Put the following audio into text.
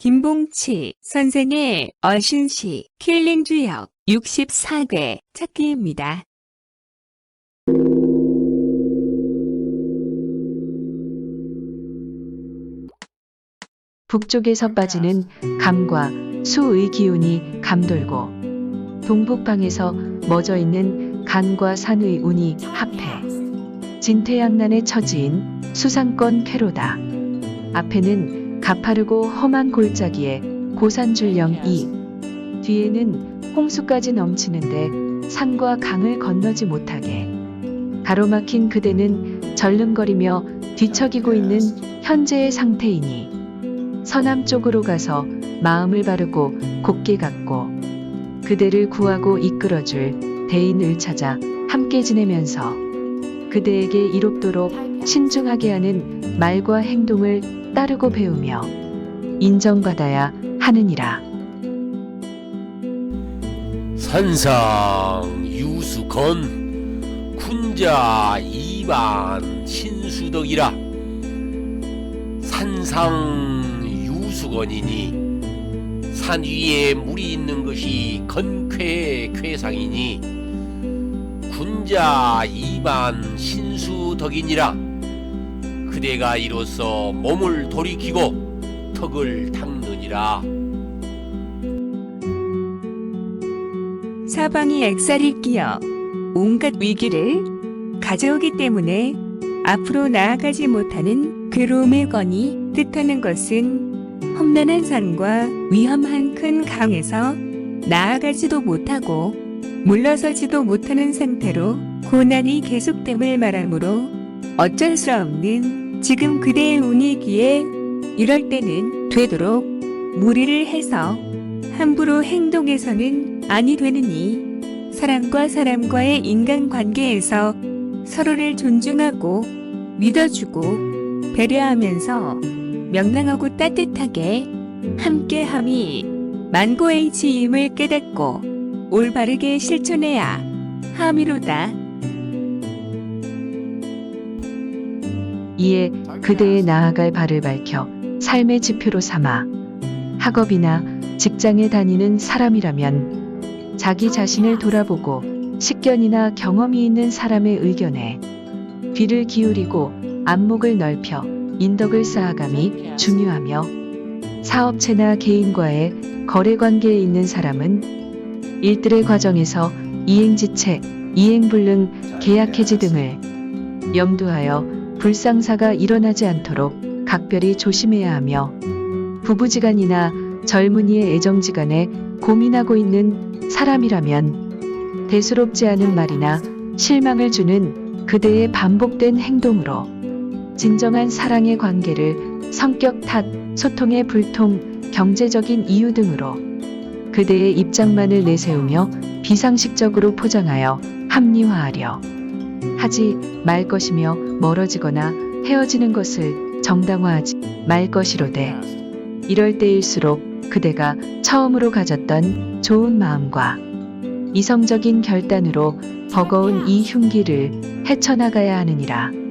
김봉치 선생의 어신시 킬링주역 64개 찾기입니다. 북쪽에서 빠지는 감과 수의 기운이 감돌고 동북방에서 멎어 있는 간과 산의 운이 합해 진태양난의 처지인 수상권 쾌로다. 앞에는 가파르고 험한 골짜기에 고산줄령 이. 뒤에는 홍수까지 넘치는데 산과 강을 건너지 못하게. 가로막힌 그대는 절름거리며 뒤척이고 있는 현재의 상태이니 서남 쪽으로 가서 마음을 바르고 곱게 갖고 그대를 구하고 이끌어줄 대인을 찾아 함께 지내면서 그대에게 이롭도록 신중하게 하는 말과 행동을 따르고 배우며 인정받아야 하느니라. 산상 유수건 군자 이반 신수덕이라 산상 유수건이니 산 위에 물이 있는 것이 건쾌 쾌상이니 군자 이반 신 수 덕이니라. 그대가 이로써 몸을 돌이키고 턱을 닦느니라. 사방이 액살이 끼어 온갖 위기를 가져오기 때문에 앞으로 나아가지 못하는 괴로움의 건이 뜻하는 것은 험난한 산과 위험한 큰 강에서 나아가지도 못하고 물러서지도 못하는 상태로 고난이 계속됨을 말하므로 어쩔 수 없는 지금 그대의 운이기에 이럴 때는 되도록 무리를 해서 함부로 행동해서는 아니 되느니 사람과 사람과의 인간관계에서 서로를 존중하고 믿어주고 배려하면서 명랑하고 따뜻하게 함께함이 만고의 지임을 깨닫고 올바르게 실천해야 함이로다. 이에 그대의 나아갈 발을 밝혀 삶의 지표로 삼아 학업이나 직장에 다니는 사람이라면 자기 자신을 돌아보고 식견이나 경험이 있는 사람의 의견에 귀를 기울이고 안목을 넓혀 인덕을 쌓아감이 중요하며 사업체나 개인과의 거래 관계에 있는 사람은 일들의 과정에서 이행지책, 이행불능, 계약해지 등을 염두하여 불상사가 일어나지 않도록 각별히 조심해야 하며 부부지간이나 젊은이의 애정지간에 고민하고 있는 사람이라면 대수롭지 않은 말이나 실망을 주는 그대의 반복된 행동으로 진정한 사랑의 관계를 성격 탓, 소통의 불통, 경제적인 이유 등으로 그대의 입장만을 내세우며 비상식적으로 포장하여 합리화하려 하지 말 것이며 멀어지거나 헤어지는 것을 정당화하지 말 것이로되 이럴 때일수록 그대가 처음으로 가졌던 좋은 마음과 이성적인 결단으로 버거운 이 흉기를 헤쳐나가야 하느니라.